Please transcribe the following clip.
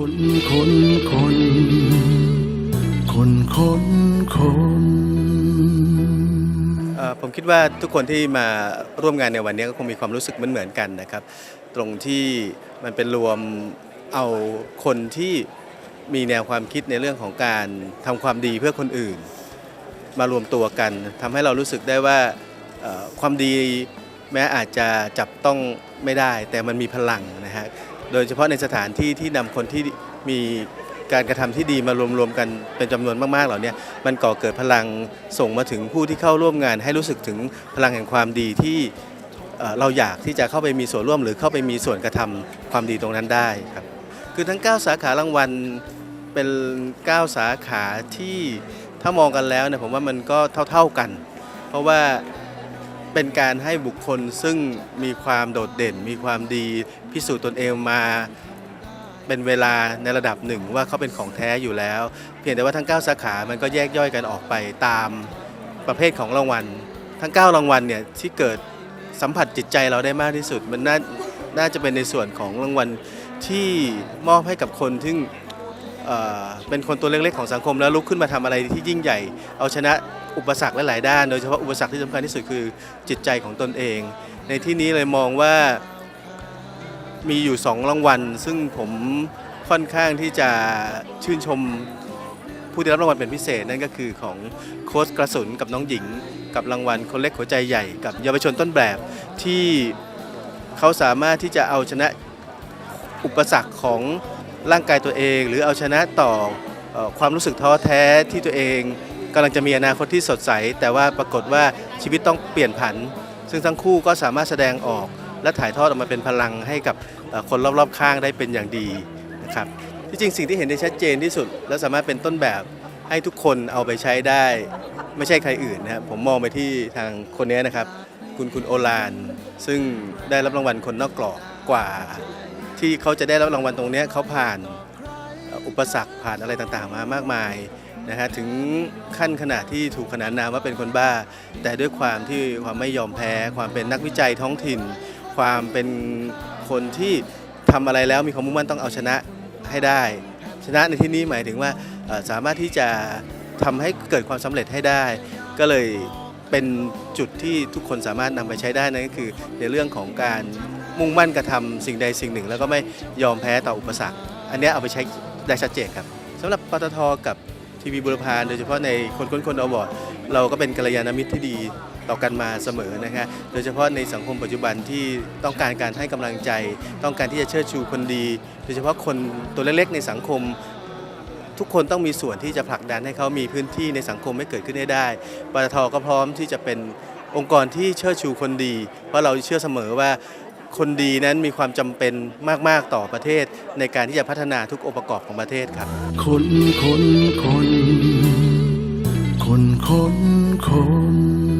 คนคนคนคนคนคนผมคิดว่าทุกคนที่มาร่วมงานในวันนี้ก็คงมีความรู้สึกเหมือนเหมือนๆกันนะครับ ตรงที่มันเป็นรวมเอาคนที่มีแนวความคิดในเรื่องของการทำความดีเพื่อคนอื่น มารวมตัวกันทำให้เรารู้สึกได้ว่าความดีแม้อาจจะจับต้องไม่ได้ แต่มันมีพลังนะฮะ โดยเฉพาะในสถานที่ที่นำคนที่มีการกระทำที่ดีมารวมๆกันเป็นจำนวนมากๆเหล่านี้มันก่อเกิดพลังส่งมาถึงผู้ที่เข้าร่วมงาน ให้รู้สึกถึงพลังแห่งความดีที่เราอยากที่จะเข้าไปมีส่วนร่วม หรือเข้าไปมีส่วนกระทำความดีตรงนั้นได้ครับคือทั้ง 9 สาขารางวัลเป็น 9 สาขาที่ถ้ามองกันแล้วเนี่ยผมว่ามันก็เท่า ๆกัน เพราะว่า เป็นการให้บุคคลซึ่งมีความโดดเด่น มีความดีพิสูจน์ตนเองมาเป็นเวลาในระดับหนึ่งว่าเขาเป็นของแท้อยู่แล้ว เพียงแต่ว่าทั้ง 9 สาขามันก็แยกย่อยกันออกไปตามประเภทของรางวัล ทั้ง 9 รางวัลเนี่ยที่เกิดสัมผัสจิตใจเราได้มากที่สุด มันน่าน่าจะเป็นในส่วนของรางวัลที่มอบให้กับคนที่ เป็นคนตัวเล็กๆของสังคมแล้วลุกขึ้นมาทำอะไรที่ยิ่งใหญ่ เอาชนะอุปสรรคหลายๆด้าน โดยเฉพาะอุปสรรคที่สำคัญที่สุดคือจิตใจของตนเอง ในที่นี้เลยมองว่ามีอยู่2รางวัล ซึ่งผมค่อนข้างที่จะชื่นชมผู้ได้รับรางวัลเป็นพิเศษนั่นก็คือของโค้ชกระสุนกับน้องหญิง กับรางวัลคนเล็กหัวใจใหญ่กับเยาวชนต้นแบบที่เขาสามารถที่จะเอาชนะอุปสรรคของ ร่างกายตัวเอง หรือเอาชนะต่ออความรู้สึกท้อแท้ที่ตัวเองกำลังจะมีอนาคตที่สดใส แต่ว่าปรากฏว่าชีวิตต้องเปลี่ยนผัน ซึ่งทั้งคู่ก็สามารถแสดงออกและถ่ายทอดออกมาเป็นพลังให้กับคนรอบๆข้างได้เป็นอย่างดีนะครับที่จริงสิ่งที่เห็นได้ชัดเจนที่สุด และสามารถเป็นต้นแบบให้ทุกคนเอาไปใช้ได้ ไม่ใช่ใครอื่นนะครับผมมองไปที่ทางคนนี้นะครับ คุณคุณโอลาน ซึ่งได้รับรางวัลคนนอกกรอบกว่า ที่เขาจะได้รับรางวัลตรงนี้เขาผ่านอุปสรรคผ่านอะไรต่างๆ มามากมายนะฮะถึงขั้นขนาดที่ถูกขนานนามว่าเป็นคนบ้า แต่ด้วยความที่ความไม่ยอมแพ้ ความเป็นนักวิจัยท้องถิ่น ความเป็นคนที่ทำอะไรแล้วมีความมุ่งมั่นต้องเอาชนะให้ได้ ชนะในที่นี้หมายถึงว่าสามารถที่จะทำให้เกิดความสำเร็จให้ได้ ก็เลยเป็นจุดที่ทุกคนสามารถนำไปใช้ได้นั่นก็คือในเรื่องของการ มุ่งมั่นกระทำสิ่งใดสิ่งหนึ่ง แล้วก็ไม่ยอมแพ้ต่ออุปสรรค อันเนี้ยเอาไปใช้ได้ชัดเจนครับสำหรับปตทกับทีวีบุรพาโดยเฉพาะในคนค้นคนอวอร์ดเราก็เป็นกัลยาณมิตรที่ดีต่อกันมาเสมอนะฮะโดยเฉพาะในสังคมปัจจุบันที่ต้องการการให้กำลังใจ ต้องการที่จะเชิดชูคนดี โดยเฉพาะคนตัวเล็กๆในสังคม ทุกคนต้องมีส่วนที่จะผลักดันให้เขามีพื้นที่ในสังคมให้เกิดขึ้นให้ได้ ปตทก็พร้อมที่จะเป็นองค์กรที่เชิดชูคนดี เพราะเราเชื่อเสมอว่า คนดีนั้นมีความจำเป็นมาก ๆ ต่อประเทศ ในการที่จะพัฒนาทุกองค์ประกอบของประเทศครับ คนคนคนคนคนคน